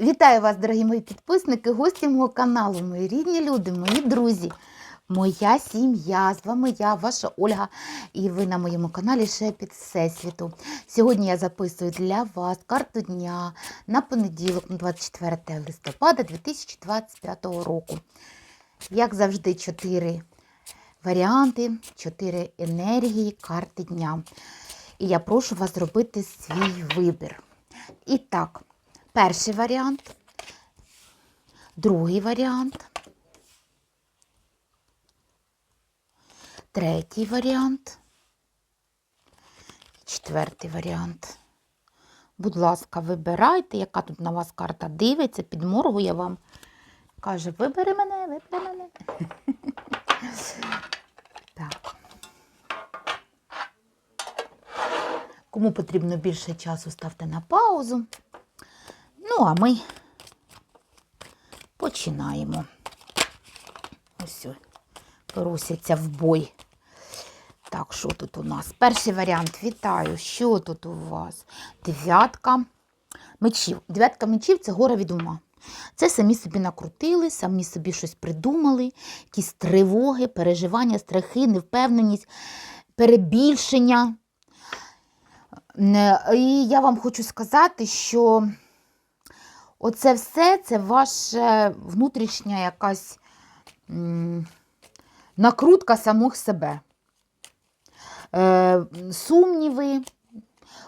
Вітаю вас, дорогі мої підписники, гості мого каналу, мої рідні люди, мої друзі, моя сім'я. З вами я, ваша Ольга, і ви на моєму каналі Шепіт Всесвіту. Сьогодні я записую для вас карту дня на понеділок, 24 листопада 2025 року. Як завжди, чотири варіанти, чотири енергії карти дня. І я прошу вас зробити свій вибір. І так, перший варіант, другий варіант, третій варіант, четвертий варіант. Будь ласка, вибирайте, яка тут на вас карта дивиться, підморгує вам. Каже, вибери мене, вибери мене. Так. Кому потрібно більше часу, ставте на паузу. Ну, а ми починаємо. Ось порусяться в бой. Так, що тут у нас? Перший варіант. Вітаю. Що тут у вас? Дев'ятка мечів. Дев'ятка мечів це гора від ума. Це самі собі накрутили, самі собі щось придумали, якісь тривоги, переживання, страхи, невпевненість, перебільшення. І я вам хочу сказати, що оце все це ваша внутрішня якась накрутка самих себе. Е, сумніви,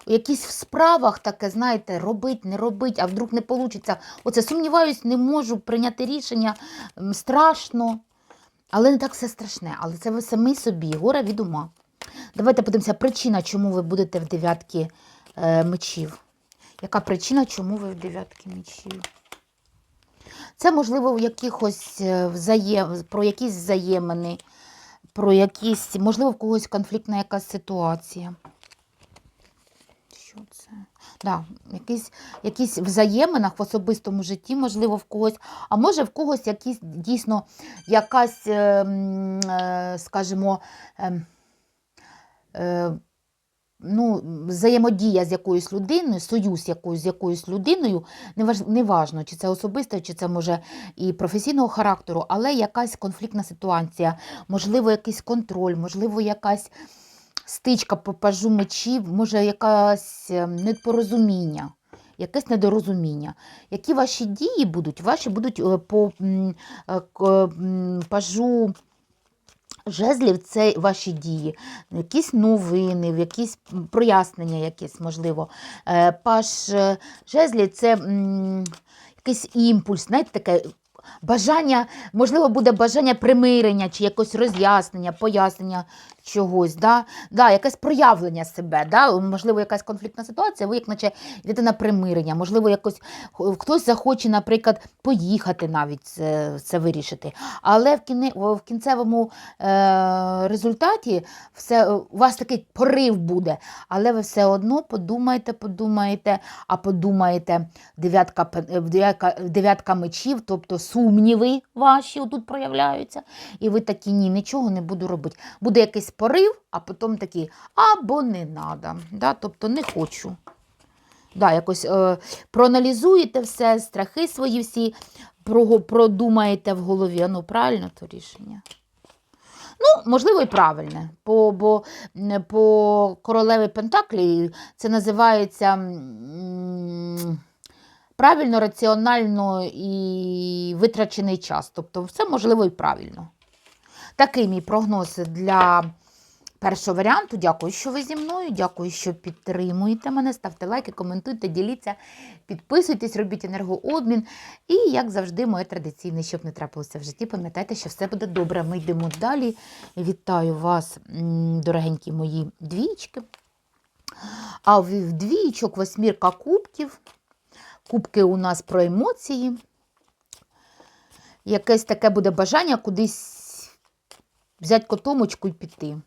якісь в справах таке, знаєте, робить, не робить, а вдруг не вийде. Оце сумніваюсь, не можу прийняти рішення, страшно. Але не так все страшне. Але це ви самі собі, горе від ума. Давайте подивимося, причина, чому ви будете в дев'ятки е, мечів. Яка причина, чому ви в дев'ятки мечів? Це, можливо, якихось е, взаєм... про якісь взаємини, про якісь, можливо, в когось конфліктна якась ситуація. Що це? Да, якісь, якісь взаєминах в особистому житті, можливо, в когось, а може в когось якісь дійсно якась, е, м, е, скажімо, е, е, ну, взаємодія з якоюсь людиною, союз якоюсь, з якоюсь людиною, неваж- неважно, чи це особисто, чи це може і професійного характеру, але якась конфліктна ситуація, можливо, якийсь контроль, можливо, якась стичка по пажу мечів, може, якесь е, непорозуміння. Якесь недорозуміння. Які ваші дії будуть? Ваші будуть е, по е, пажу жезлів це ваші дії, якісь новини, якісь прояснення, якісь, можливо. Е, Паш е, жезлів це якийсь імпульс, знаєте, таке бажання, можливо, буде бажання примирення чи якось роз'яснення, пояснення чогось, да? Да, якесь проявлення себе, да? можливо, якась конфліктна ситуація, ви як наче йдете на примирення, можливо, якось хтось захоче, наприклад, поїхати навіть це, це вирішити. Але в, кіне, в кінцевому е, результаті все, у вас такий порив буде, але ви все одно подумаєте, подумаєте, а подумаєте дев'ятка, е, дев'ятка, дев'ятка мечів, тобто сумніви ваші тут проявляються. І ви такі, ні, нічого не буду робити. Буде якийсь порив, а потім такі, або не треба, да? тобто не хочу. Да, якось е, проаналізуєте все, страхи свої всі, продумаєте в голові. Ну, правильно то рішення? Ну, можливо, і правильне. По, бо по королеві Пентаклі це називається м, правильно, раціонально і витрачений час. Тобто, все можливо і правильно. Такий мій прогноз для першого варіанту. Дякую, що ви зі мною. Дякую, що підтримуєте мене. Ставте лайки, коментуйте, діліться, підписуйтесь, робіть енергообмін. І, як завжди, моє традиційне, щоб не трапилося в житті, пам'ятайте, що все буде добре. Ми йдемо далі. Вітаю вас, дорогенькі мої двічки. А в двічок восьмірка кубків. Кубки у нас про емоції. Якесь таке буде бажання кудись взяти котомочку і піти.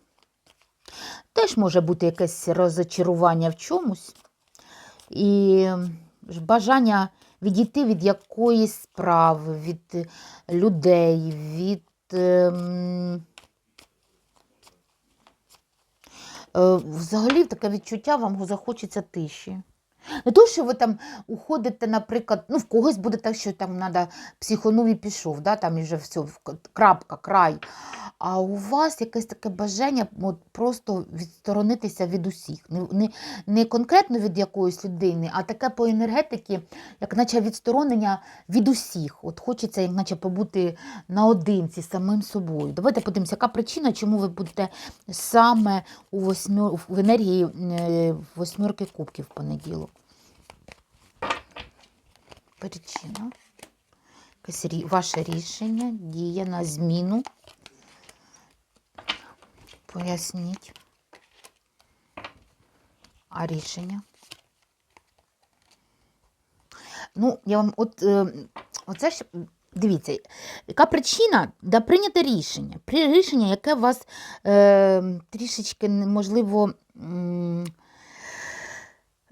Теж може бути якесь розочарування в чомусь. І бажання відійти від якоїсь справи, від людей, від. ем, е, Взагалі таке відчуття вам захочеться тиші. Не то, що ви там уходите, наприклад, ну в когось буде так, що там треба психонув і пішов, да, там і вже все, крапка, край. А у вас якесь таке бажання от, просто відсторонитися від усіх. Не, не, не конкретно від якоїсь людини, а таке по енергетиці, як наче відсторонення від усіх. От хочеться, як наче побути наодинці з самим собою. Давайте подивимося, яка причина, чому ви будете саме у восьмер, в енергії е, восьмерки кубків в понеділок. Причина. Якесь ваше рішення, дія на зміну. Поясніть. А рішення? Ну, я вам от е, оце ж дивіться, яка причина да прийняти рішення. Рішення, яке вас е, трішечки можливо.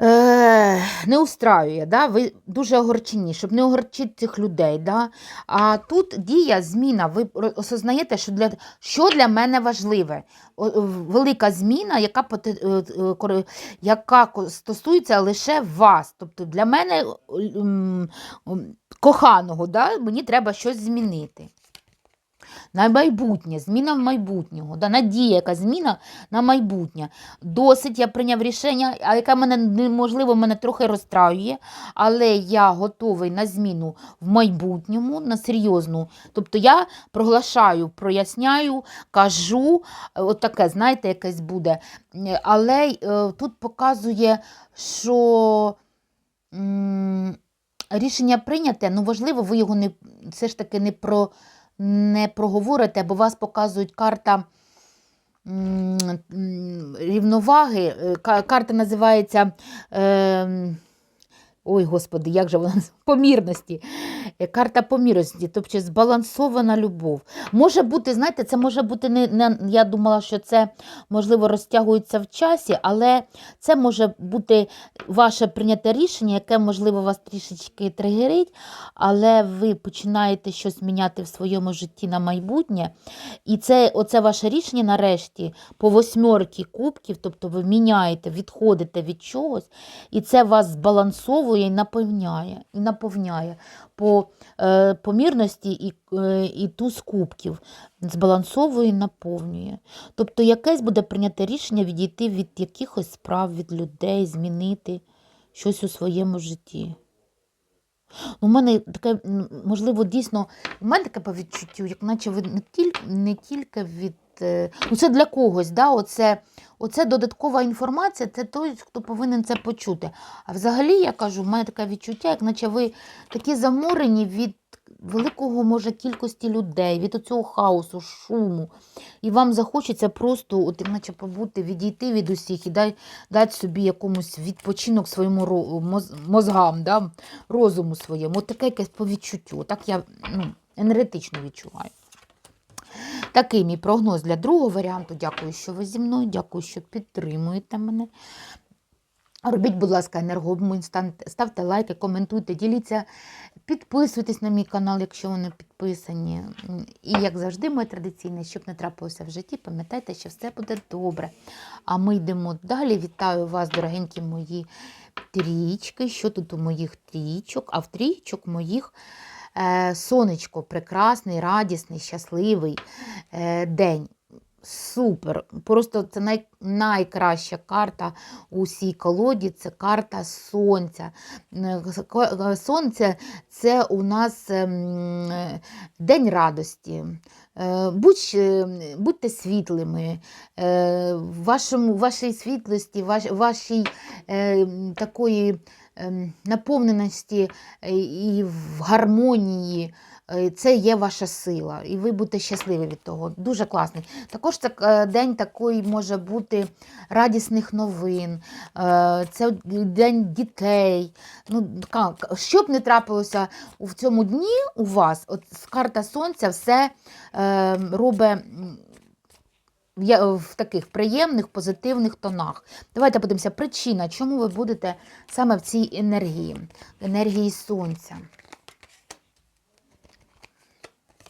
Е, не устраює, да? ви дуже огорчені, щоб не огорчити цих людей. Да? А тут дія, зміна, ви осознаєте, що для, що для мене важливе. Велика зміна, яка, е, е, яка стосується лише вас. Тобто для мене коханого, да? мені треба щось змінити. На майбутнє, зміна в майбутнього, да, надія, яка зміна на майбутнє. Досить я прийняв рішення, яке мене неможливо, мене трохи розстраює, але я готовий на зміну в майбутньому, на серйозну. Тобто я проглашаю, проясняю, кажу, от таке, знаєте, якесь буде. Але е, тут показує, що. Рішення прийняте, ну важливо, ви його не все ж таки не про не проговорите, бо вас показують карта рівноваги. Е, Карта називається. Ой, господи, як же вона помірності. Е, Карта помірності, тобто збалансована любов. Може бути, знаєте, це може бути не, не я думала, що це можливо розтягується в часі, але це може бути ваше прийняте рішення, яке, можливо, вас трішечки тригерить, але ви починаєте щось міняти в своєму житті на майбутнє. І це оце ваше рішення нарешті по восьмерки кубків, тобто ви міняєте, відходите від чогось, і це вас збалансовує і наповняє, і наповняє по е, помірності і, е, і туз кубків. Збалансовує і наповнює. Тобто якесь буде прийняте рішення відійти від якихось справ, від людей, змінити щось у своєму житті. У мене таке, можливо, дійсно, у мене таке по відчуттю, як наче ви не тільки, не тільки від. Е, Ну, це для когось, да? оце, оце додаткова інформація, це той, хто повинен це почути. А взагалі, я кажу, в мене таке відчуття, як наче ви такі заморені від великого, може, кількості людей, від оцього хаосу, шуму. І вам захочеться просто, от, наче побути, відійти від усіх і дай, дати собі якомусь відпочинок своєму мозгам, да? розуму своєму. От таке якесь по відчуттю. Так я ну, енергетично відчуваю. Такий мій прогноз для другого варіанту. Дякую, що ви зі мною. Дякую, що підтримуєте мене. Робіть, будь ласка, енергообмін, ставте лайки, коментуйте, діліться, підписуйтесь на мій канал, якщо ви не підписані. І, як завжди, моє традиційне, щоб не трапилося в житті, пам'ятайте, що все буде добре. А ми йдемо далі. Вітаю вас, дорогенькі мої трічки. Що тут у моїх трічок? А в трічок моїх сонечко прекрасний, радісний, щасливий е, день. Супер. Просто це най, найкраща карта у всій колоді це карта сонця. Е, Сонце це у нас ем, е, день радості. Е, Будь, будьте світлими, е, в вашій світлості, ваш, вашій е, такої ем, наповненості е, і в гармонії. Е, Це є ваша сила, і ви будете щасливі від того. Дуже класний. Також це день такий може бути радісних новин, е, це день дітей. Ну, що б не трапилося в цьому дні у вас, от карта сонця все е, робить в таких приємних, позитивних тонах. Давайте подивимося, причина, чому ви будете саме в цій енергії, енергії сонця.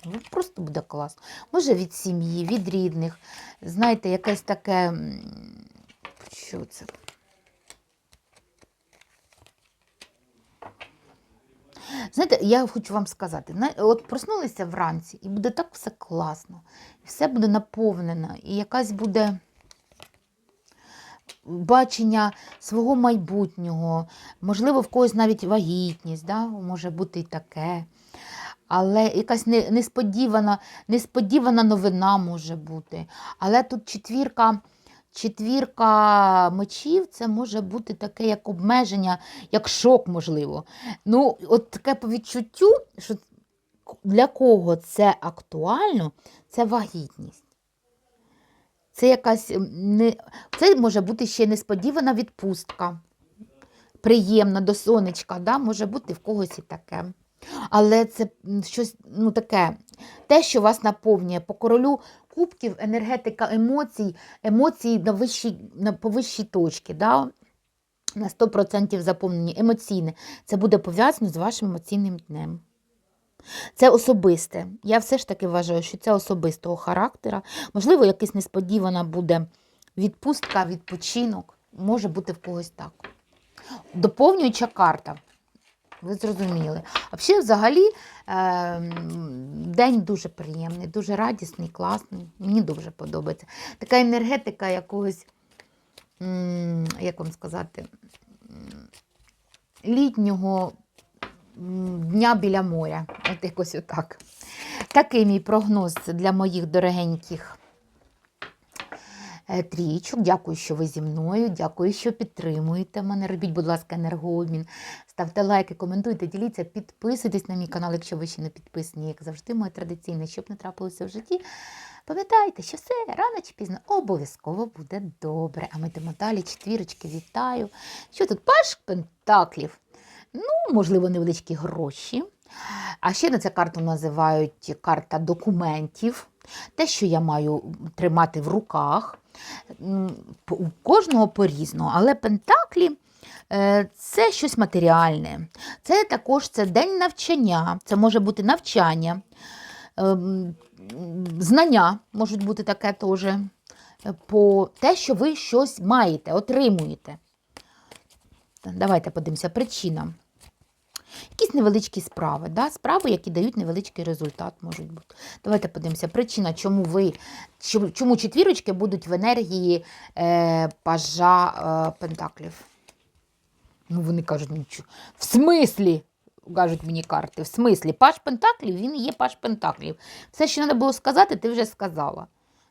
Ну, Просто буде класно. Може від сім'ї, від рідних. Знаєте, якесь таке. Що це? Знаєте, я хочу вам сказати, от проснулися вранці, і буде так все класно, все буде наповнено, і якась буде бачення свого майбутнього, можливо, в когось навіть вагітність, да? може бути і таке. Але якась несподівана, несподівана новина може бути. Але тут четвірка, четвірка мечів це може бути таке як обмеження, як шок, можливо. Ну, от таке по відчуттю, що для кого це актуально, це вагітність. Це якась не... це може бути ще несподівана відпустка. Приємна до сонечка, да? може бути в когось і таке. Але це щось ну, таке, те, що вас наповнює. По королю кубків енергетика емоцій, емоції на вищій, на, по вищій точці. Да? На 100% заповнені емоційне. Це буде пов'язано з вашим емоційним днем. Це особисте. Я все ж таки вважаю, що це особистого характера. Можливо, якась несподівана буде відпустка, відпочинок. Може бути в когось так. Доповнююча карта. Ви зрозуміли. А взагалі е, день дуже приємний, дуже радісний, класний. Мені дуже подобається. Така енергетика якогось, як вам сказати, літнього дня біля моря. От якось отак. Такий мій прогноз для моїх дорогеньких е, трійчок. Дякую, що ви зі мною. Дякую, що підтримуєте мене. Робіть, будь ласка, енергообмін. Ставте лайки, коментуйте, діліться, підписуйтесь на мій канал, якщо ви ще не підписані, як завжди, моє традиційне, щоб не трапилося в житті. Пам'ятайте, що все рано чи пізно обов'язково буде добре. А ми йдемо далі. Четвірочки, вітаю. Що тут? Паш пентаклів. Ну, можливо, невеличкі гроші. А ще на цю карту називають карта документів. Те, що я маю тримати в руках. У кожного по-різному, але пентаклі е, це щось матеріальне. Це також це день навчання, це може бути навчання, ем, знання можуть бути таке теж. е, По те, що ви щось маєте, отримуєте. Давайте подивимося, причина. Якісь невеличкі справи, да? справи, які дають невеличкий результат, можуть бути. Давайте подивимося, причина, чому ви, чому, четвірочки будуть в енергії е, пажа е, Пентаклів. Ну, вони кажуть, нічого. В смислі, кажуть мені карти, в смислі, паж Пентаклів, він є паж Пентаклів. Все, що треба було сказати, ти вже сказала.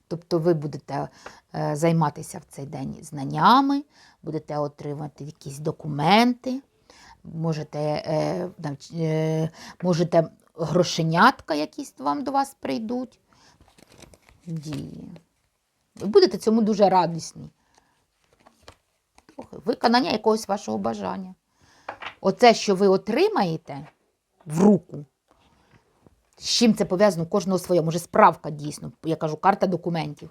Тобто ви будете е, займатися в цей день знаннями, будете отримати якісь документи, можете, е, е, можете грошенятка якісь вам до вас прийдуть. Дії. Ви будете цьому дуже радісні. Виконання якогось вашого бажання. Оце, що ви отримаєте в руку, з чим це пов'язано, кожного своє, може, справка дійсно, я кажу, карта документів.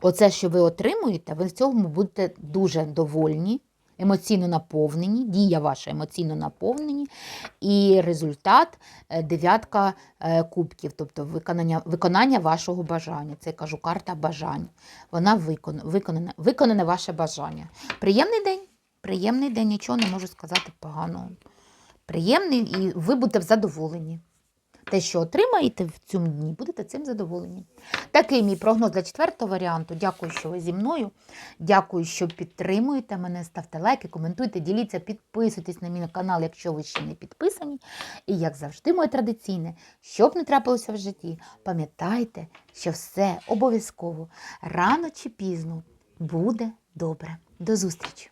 Оце, що ви отримуєте, ви в цьому будете дуже довольні, емоційно наповнені, дія ваша емоційно наповнені, і результат е, дев'ятка е, кубків, тобто виконання, виконання вашого бажання. Це я кажу карта бажань. Вона виконана, виконане, ваше бажання. Приємний день, приємний день, нічого не можу сказати поганого. Приємний, і ви будете задоволені. Те, що отримаєте в цьому дні, будете цим задоволені. Такий мій прогноз для четвертого варіанту. Дякую, що ви зі мною. Дякую, що підтримуєте мене. Ставте лайки, коментуйте, діліться, підписуйтесь на мій канал, якщо ви ще не підписані. І, як завжди, моє традиційне, щоб не трапилося в житті, пам'ятайте, що все обов'язково рано чи пізно буде добре. До зустрічі!